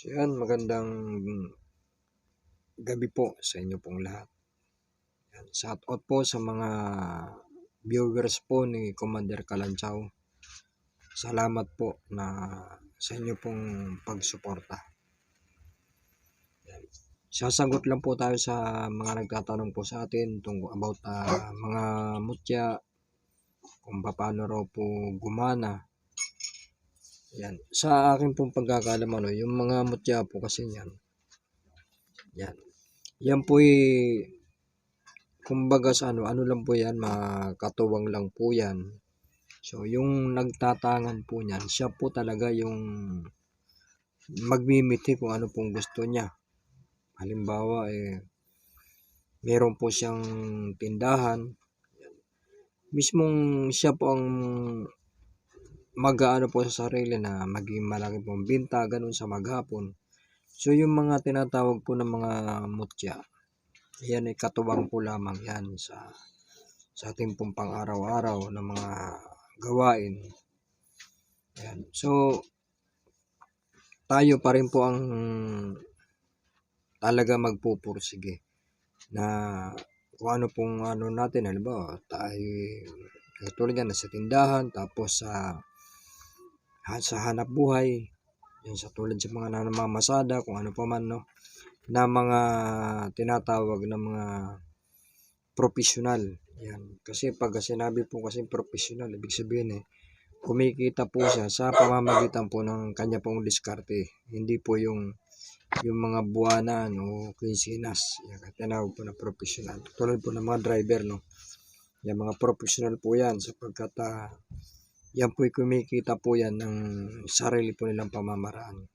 So yan, magandang gabi po sa inyo pong lahat. Yan, shout out po sa mga viewers po ni Commander Kalanchaw. Salamat po na sa inyo pong pagsuporta. Yan. Sasagot lang po tayo sa mga nagtatanong po sa atin tungkol about ah, mga mutya, kung paano raw po gumana. Yan. Sa akin pong pagkakalam, ano, yung mga mutya po kasi yan. Yan. Yan po kumbaga sa ano, ano lang po yan, makatuwang lang po yan. So, yung nagtatangan po niyan, siya po talaga yung magmimiti kung ano pong gusto niya. Halimbawa, eh, meron po siyang tindahan. Mismong siya po ang mag-aano po sa sarili na maging malaki pong binta, ganun sa maghapon. So, yung mga tinatawag po ng mga mutya, yan ay katuwang po lamang yan sa sa ating pong pang-araw-araw na mga gawain. Yan. So, tayo pa rin po ang talaga magpupursige na kung ano pong ano natin, halimbawa, tayo katulad yan, nasa tindahan, tapos sa sa hanap buhay, yan sa tulad sa mga namamasada, kung ano pa man, no, na mga tinatawag na mga professional. Yan. Kasi pag sinabi po kasi professional, ibig sabihin eh, kumikita po siya sa pamamagitan po ng kanya pong diskarte. Hindi po yung yung mga buwanan o quincenas. Yan, tinawag po na professional. Tulad po ng mga driver, no. Yan, mga professional po yan sapagkat uh, yan po kumikita po yan ng sarili po nilang pamamaraan.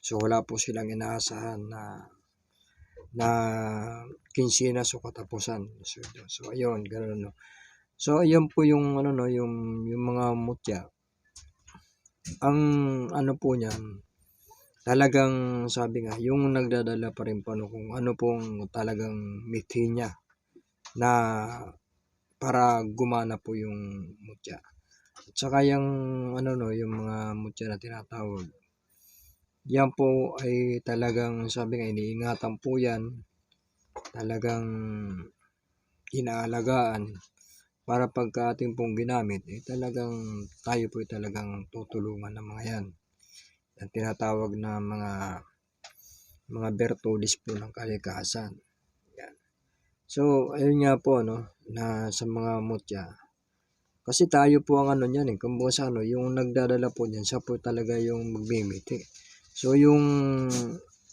So wala po silang inaasahan na na kinsinas o katapusan. So, so ayun, ganoon no. So ayun po yung ano no, yung yung mga mutya. Ang ano po niyan, talagang sabi nga, yung nagdadala pa rin po no, kung ano pong talagang mithi niya na para gumana po yung mutya. At saka yung ano no, yung mga mutya na tinatawag. Yan po ay talagang sabi nga iniingatan po yan. Talagang inaalagaan para pagka ating pong ginamit, eh, talagang tayo po talagang tutulungan ng mga yan. Yan tinatawag na mga mga bertulis po ng kalikasan. Yan. So, ayun nga po, no, na sa mga mutya, kasi tayo po ang ano niyan eh, kung sa ano, yung nagdadala po niyan, siya po talaga yung magmimiti. So, yung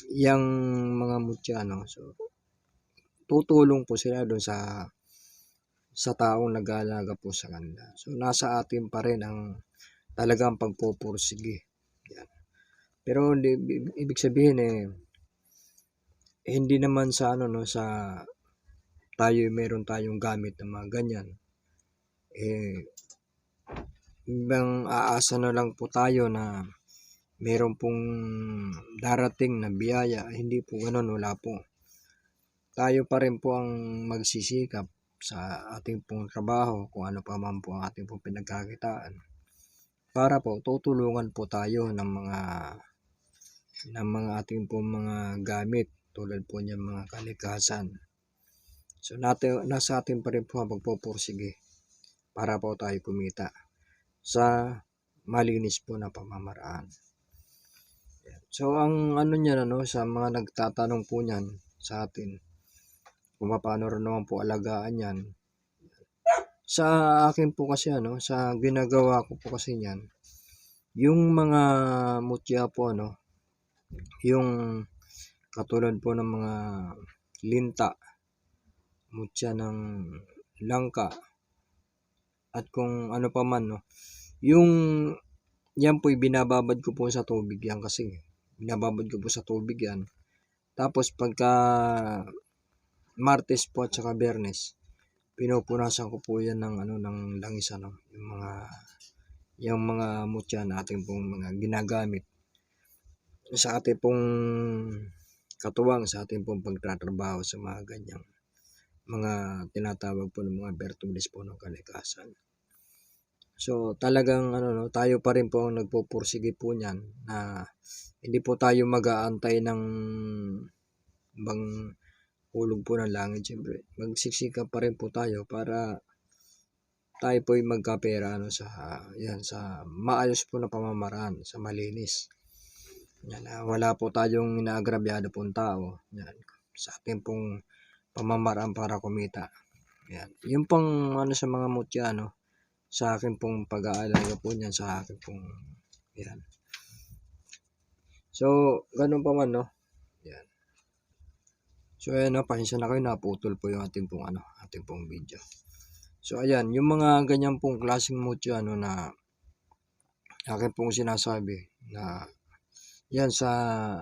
yung mga mutya, no, so, tutulong po sila doon sa sa taong nag-aalaga po sa kanila. So, nasa atin pa rin ang talagang pagpupursige. Yan. Pero hindi, ibig sabihin eh, hindi naman sa ano no sa tayo meron tayong gamit na mga ganyan eh ibang aasa na lang po tayo na meron pong darating na biyaya. Hindi po ganoon wala po. Tayo pa rin po ang magsisikap sa ating pong trabaho kung ano pa man po ang ating pong pinagkakitaan. Para po tutulungan po tayo ng mga ng mga ating pong mga gamit tulad po niya mga kalikasan. So natin, nasa atin pa rin po ang pagpupursige para po tayo kumita sa malinis po na pamamaraan. So ang ano niya no, sa mga nagtatanong po niyan sa atin kung paano rin naman po alagaan yan. Sa akin po kasi ano, sa ginagawa ko po kasi niyan, yung mga mutya po ano, yung Katulad po ng mga linta, mutya ng langka, at kung ano pa man, no. Yung, yan po, binababad ko po sa tubig yan kasi. Binababad ko po sa tubig yan. Tapos, pagka Martes po at saka Bernes, pinupunasan ko po yan ng ano ng langis ano, yung mga yung mga mutya na ating pong mga ginagamit sa ating pong katuwang sa ating pong pagtatrabaho sa mga ganyang mga tinatawag po ng mga Bertulis po ng kalikasan. So talagang ano no, tayo pa rin po ang nagpupursige po niyan na hindi po tayo mag-aantay ng bang hulog po ng langit siyempre. Magsiksika pa rin po tayo para tayo po ay magkapera ano sa yan sa maayos po na pamamaraan sa malinis. Yan, ah, wala po tayong inaagrabyado pong tao. Yan, sa ating pong pamamaraan para kumita. Yan. Yung pang ano sa mga mutya no, sa akin pong pag-aalaga po niyan sa akin pong yan. So, ganun pa man no. Yan. So ayan no, pasensya na kayo naputol po yung ating pong ano, ating pong video. So ayan, yung mga ganyan pong klaseng mutya ano na akin pong sinasabi na yan sa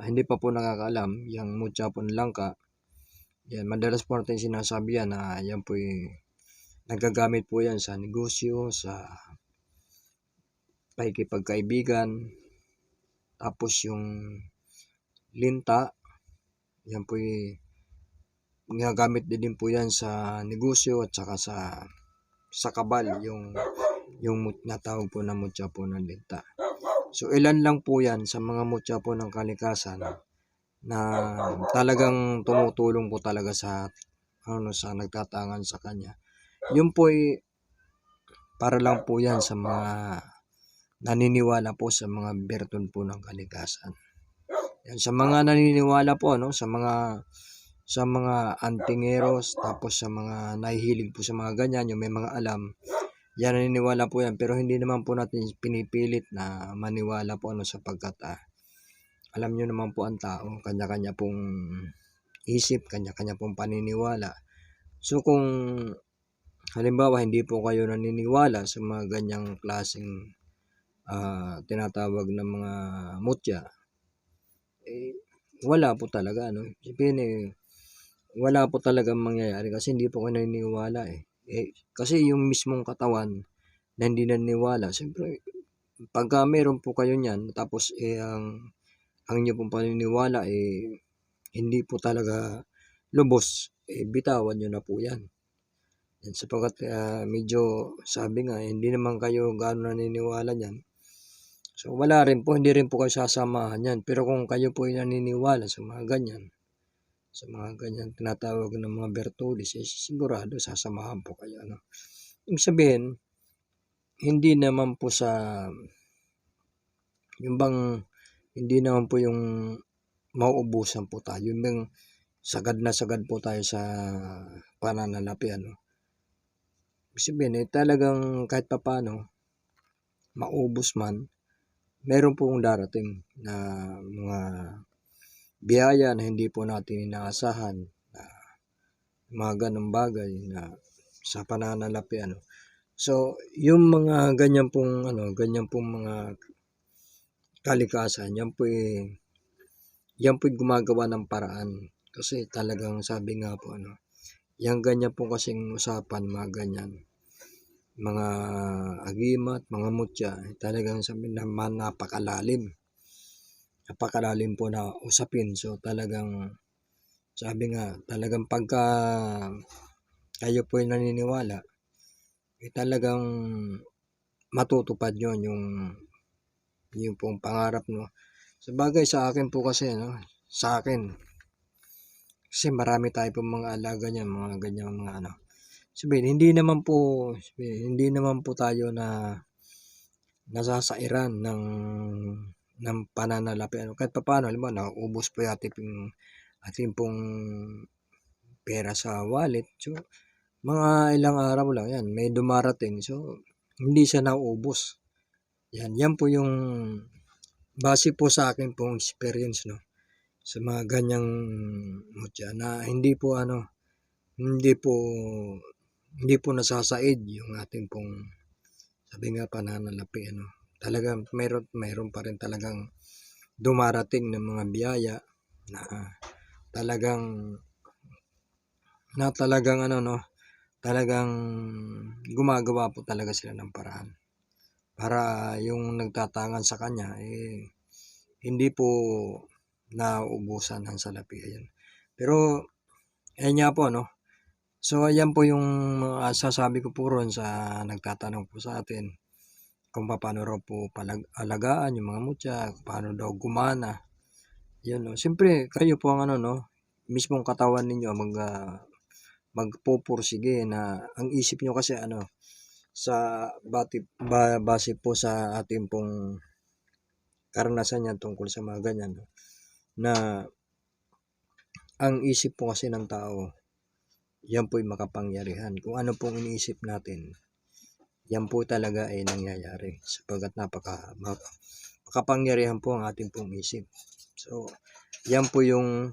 hindi pa po nakakaalam, yung mutya po ng langka, yan, madalas po natin sinasabi yan na yan po nagagamit po yan sa negosyo, sa pakikipagkaibigan, tapos yung linta, yan po ginagamit din po yan sa negosyo at saka sa sa kabal, yung yung natawag po na mutya po ng linta. So ilan lang po yan sa mga mutya po ng kalikasan na talagang tumutulong po talaga sa ano sa nagtatangan sa kanya. Yun po ay para lang po yan sa mga naniniwala po sa mga berton po ng kalikasan. Yan, sa mga naniniwala po no, sa mga sa mga antingeros, tapos sa mga nahihilig po sa mga ganyan, yung may mga alam, yan naniniwala po yan. Pero hindi naman po natin pinipilit na maniwala po ano sapagkat ah, alam nyo naman po ang tao, kanya-kanya pong isip, kanya-kanya pong paniniwala. So kung halimbawa hindi po kayo naniniwala sa mga ganyang klaseng ah, tinatawag na mga mutya, eh, wala po talaga. Ano? Sabihin eh, wala po talagang mangyayari kasi hindi po kayo naniniwala eh. eh kasi yung mismong katawan na hindi naniniwala, siyempre, pagka meron po kayo niyan, tapos eh, ang, ang inyo pong paniniwala eh, hindi po talaga lubos, eh, bitawan nyo na po yan. Yan, sapagkat ah, medyo sabi nga, hindi naman kayo gaano naniniwala niyan. So wala rin po, hindi rin po kayo sasamahan yan. Pero kung kayo po ay naniniwala sa mga ganyan, sa mga ganyan tinatawag ng mga Bertolis, eh, sigurado sasamahan po kayo. Ano? Ibig sabihin, hindi naman po sa yung bang hindi naman po yung mauubusan po tayo. Yung bang sagad na sagad po tayo sa pananalapi. Ano? Ibig sabihin, eh, talagang kahit pa paano, maubos man, meron pong darating na mga biyaya na hindi po natin inaasahan na mga ganong bagay na sa pananalapi ano. So, yung mga ganyan pong ano, ganyan pong mga kalikasan, yan po yan po gumagawa ng paraan. Kasi talagang sabi nga po ano, yung ganyan po kasing usapan, mga ganyan, mga agimat, mga mutya, talagang sabi naman napakalalim napakalalim po na usapin. So talagang sabi nga, talagang pagka kayo po ay naniniwala, eh talagang matutupad yon yung yung pong pangarap no. Sa bagay sa akin po kasi no, sa akin kasi marami tayo pong mga alaga niyan, mga ganyan mga ano. Sabihin, hindi naman po, sabihin, hindi naman po tayo na nasasairan ng ng pananalapi. Ano, kahit paano, alam mo, naubos po yung ating, ating pong pera sa wallet. So, mga ilang araw lang yan, may dumarating. So, hindi siya nauubos. Yan, yan po yung base po sa akin pong experience, no? Sa mga ganyang mutya na hindi po ano, hindi po hindi po nasasaid yung ating pong sabi nga pananalapi ano? Talagang meron, meron pa rin talagang dumarating ng mga biyaya na talagang na talagang ano no? Talagang gumagawa po talaga sila ng paraan para yung nagtatangan sa kanya eh hindi po nauubusan ng salapi ayan pero ayan nga po no so ayan po yung uh, sasabi ko po ron sa nagtatanong po sa atin kung paano raw po palag yung mga mutya, paano daw gumana. Yun, no. Siyempre, kayo po ang ano, no, mismong katawan ninyo mag, ah, magpupursige na ang isip nyo kasi ano, sa bati, ba, base po sa ating pong karanasan yan tungkol sa mga ganyan, na ang isip po kasi ng tao, yan po'y makapangyarihan. Kung ano pong iniisip natin, yan po talaga ay nangyayari sapagkat napaka ma- makapangyarihan po ang ating pong isip. So, yan po yung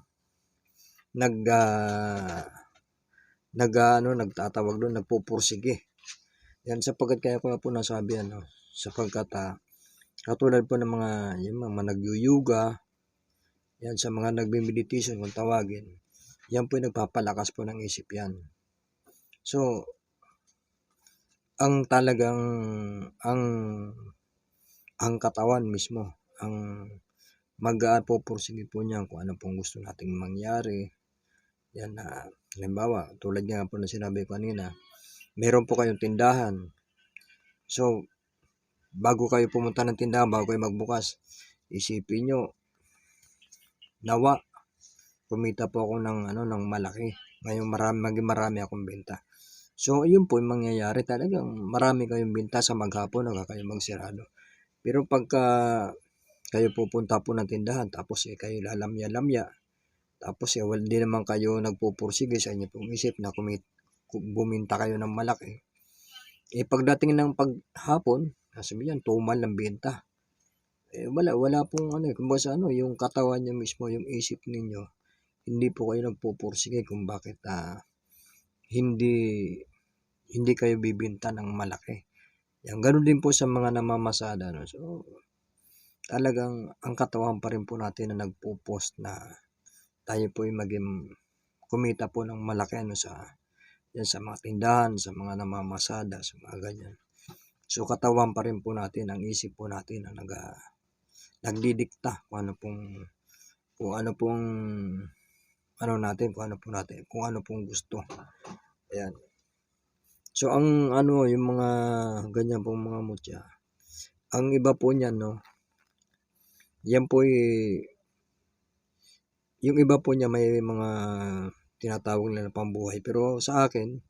nag ah, nag ah, ano nagtatawag doon nagpupursige. Yan sapagkat kaya ko nga po nasabi ano sapagkat ah, katulad po ng mga yung mga nagyuyuga yan sa mga nagme-meditation kung tawagin yan po yung nagpapalakas po ng isip yan. So, ang talagang ang ang katawan mismo ang mag-aapopursige po niyan kung ano pong gusto nating mangyari. Yan na, halimbawa, tulad nga po na sinabi ko kanina, meron po kayong tindahan. So, bago kayo pumunta ng tindahan, bago kayo magbukas, isipin nyo, nawa, kumita po ako ng, ano, ng malaki. Ngayon, marami, maging marami akong benta. So, yun po yung mangyayari talagang marami kayong binta sa maghapon, huwag kayo magsirado. Pero pagka kayo pupunta po ng tindahan, tapos eh, kayo lalamya-lamya, tapos eh, wala din naman kayo nagpupursige sa inyo pong isip na kumit, buminta kayo ng malaki. Eh, pagdating ng paghapon, sabi yan, tumal ng benta. Eh, wala, wala pong ano, eh, kumbaga ano, yung katawan nyo mismo, yung isip ninyo, hindi po kayo nagpupursige kung bakit ah, hindi hindi kayo bibinta ng malaki. Yan, ganun din po sa mga namamasada. No? So, talagang ang katawan pa rin po natin na nagpo-post na tayo po yung maging kumita po ng malaki ano sa yan sa mga tindahan, sa mga namamasada, sa mga ganyan. So katawan pa rin po natin, ang isip po natin ang nag, nagdidikta kung ano pong kung ano pong ano natin, kung ano po natin, kung ano pong gusto. Ayan. So ang ano, yung mga ganyan pong mga mutya, ang iba po niyan, no, yan po yung iba po niya may mga tinatawag nila na pambuhay. Pero sa akin,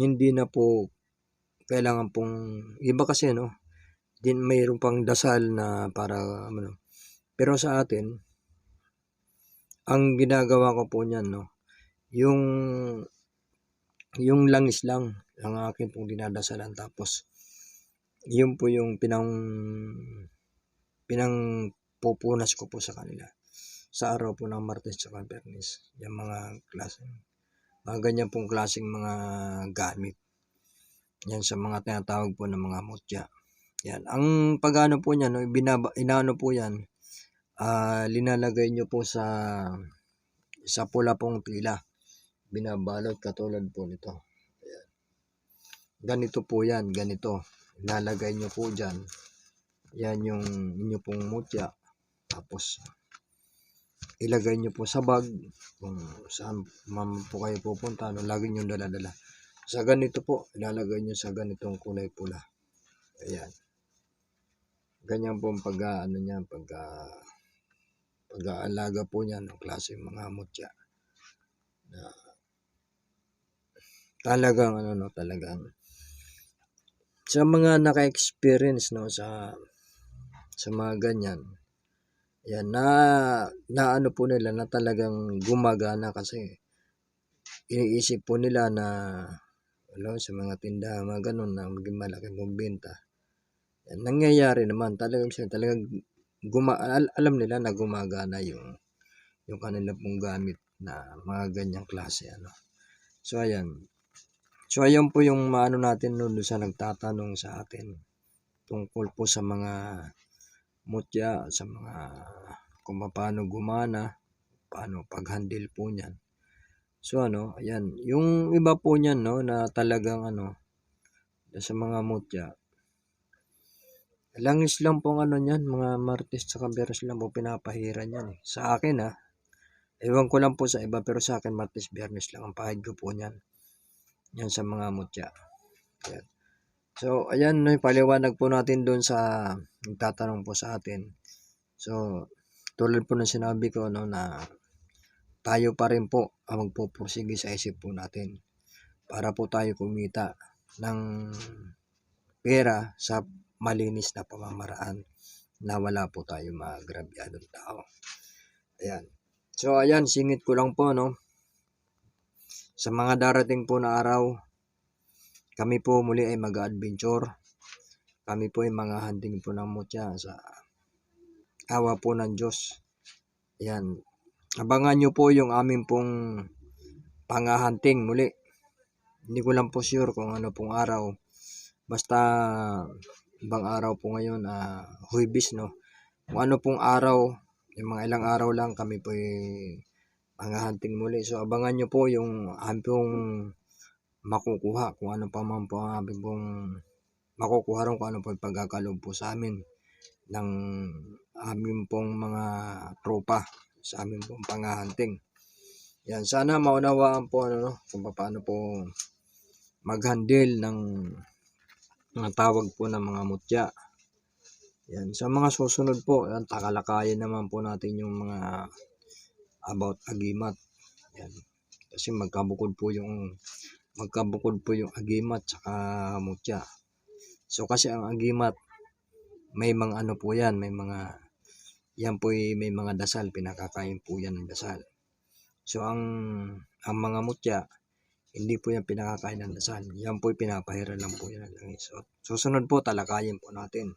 hindi na po kailangan pong, iba kasi no, din mayroon pang dasal na para ano. Pero sa atin, ang ginagawa ko po niyan no, yung yung langis lang ang akin pong dinadasalan tapos yun po yung pinang pinang pupunas ko po sa kanila sa araw po ng Martes at Biyernes yung mga klase mga ganyan pong klaseng mga gamit yan sa mga tinatawag po ng mga mutya yan ang pagano po niyan no, binaba, inaano po yan uh, linalagay nyo po sa sa pula pong tila binabalot katulad po nito. Ayan. Ganito po yan, ganito. Ilalagay nyo po dyan. Yan yung inyo pong mutya. Tapos, ilagay nyo po sa bag. Kung saan man po kayo pupunta, ano, lagi nyo dala-dala. Sa ganito po, ilalagay nyo sa ganitong kulay pula. Ayan. Ganyan po ang pag ano niya, pag pag-aalaga po niya ng klase mga mutya na talagang ano no talagang sa mga naka-experience no sa sa mga ganyan yan na na ano po nila na talagang gumagana kasi iniisip po nila na ano, sa mga tindahan mga ganun na maging malaki mong benta. Yan, nangyayari naman talagang siya talagang guma al alam nila na gumagana yung yung kanila pong gamit na mga ganyang klase ano. So ayan. So ayun po yung maano natin noon sa nagtatanong sa atin tungkol po sa mga mutya, sa mga kung paano gumana, paano pag-handle po niyan. So ano, ayan, yung iba po niyan no na talagang ano sa mga mutya. Langis lang pong ano niyan, mga martes sa beres lang po pinapahiran niyan eh. Sa akin ah, ewan ko lang po sa iba pero sa akin martes biyernes lang ang pahid ko po niyan. Yan sa mga mutya. Yan. So, ayan, no, paliwanag po natin doon sa nagtatanong po sa atin. So, tulad po ng sinabi ko, no, na tayo pa rin po ang magpupursige sa isip po natin para po tayo kumita ng pera sa malinis na pamamaraan na wala po tayo magrabyadong tao. Ayan. So, ayan, singit ko lang po, no. Sa mga darating po na araw, kami po muli ay mag-adventure. Kami po ay mga hunting po ng mutya sa awa po ng Diyos. Ayan. Abangan nyo po yung aming pong pangahunting muli. Hindi ko lang po sure kung ano pong araw. Basta ibang araw po ngayon, ah, Huwebes, no. Kung ano pong araw, yung mga ilang araw lang kami po ay pangahunting muli. So abangan nyo po yung aming pong makukuha kung ano pa man po ang aming pong makukuha ron kung ano po yung pagkakaloob po sa amin ng aming pong mga tropa sa aming pong pangahunting. Yan, sana maunawaan po ano, no, kung paano po mag-handle ng mga tawag po ng mga mutya. Yan, sa mga susunod po, yan, takalakayin naman po natin yung mga about agimat. Yan. Kasi magkabukod po yung magkabukod po yung agimat saka mutya. So kasi ang agimat may mga ano po yan, may mga yan po may mga dasal, pinakakain po yan ng dasal. So ang ang mga mutya hindi po yan pinakakain ng dasal. Yan po pinapahira lang po yan ng. So, susunod po talakayin po natin.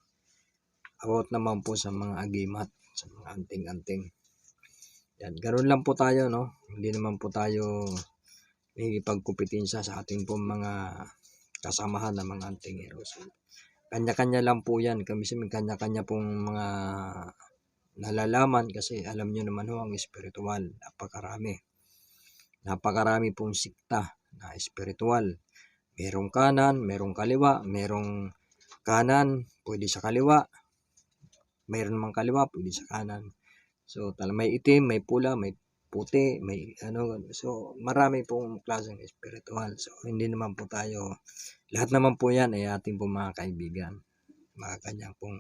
About naman po sa mga agimat, sa mga anting-anting. Yan, ganoon lang po tayo, no? Hindi naman po tayo nakikipagkumpetensya sa ating pong mga kasamahan ng mga anting heroes. Kanya-kanya lang po yan. Kami sa kanya-kanya pong mga nalalaman kasi alam nyo naman ho ang espiritual. Napakarami. Napakarami pong sikta na espiritual. Merong kanan, merong kaliwa, merong kanan, pwede sa kaliwa. Mayroon mang kaliwa, pwede sa kanan. So, may itim, may pula, may puti, may ano, so marami pong klaseng espiritual. So, hindi naman po tayo, lahat naman po yan ay ating po mga kaibigan. Mga kanyang pong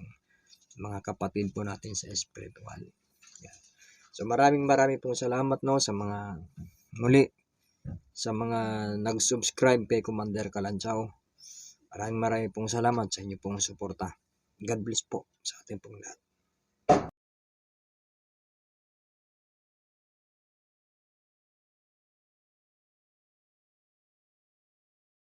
mga kapatid po natin sa espiritual. Yan. So, maraming maraming pong salamat no sa mga muli sa mga nag-subscribe kay Commander Kalanchaw. Maraming maraming pong salamat sa inyo pong suporta. God bless po sa ating pong lahat.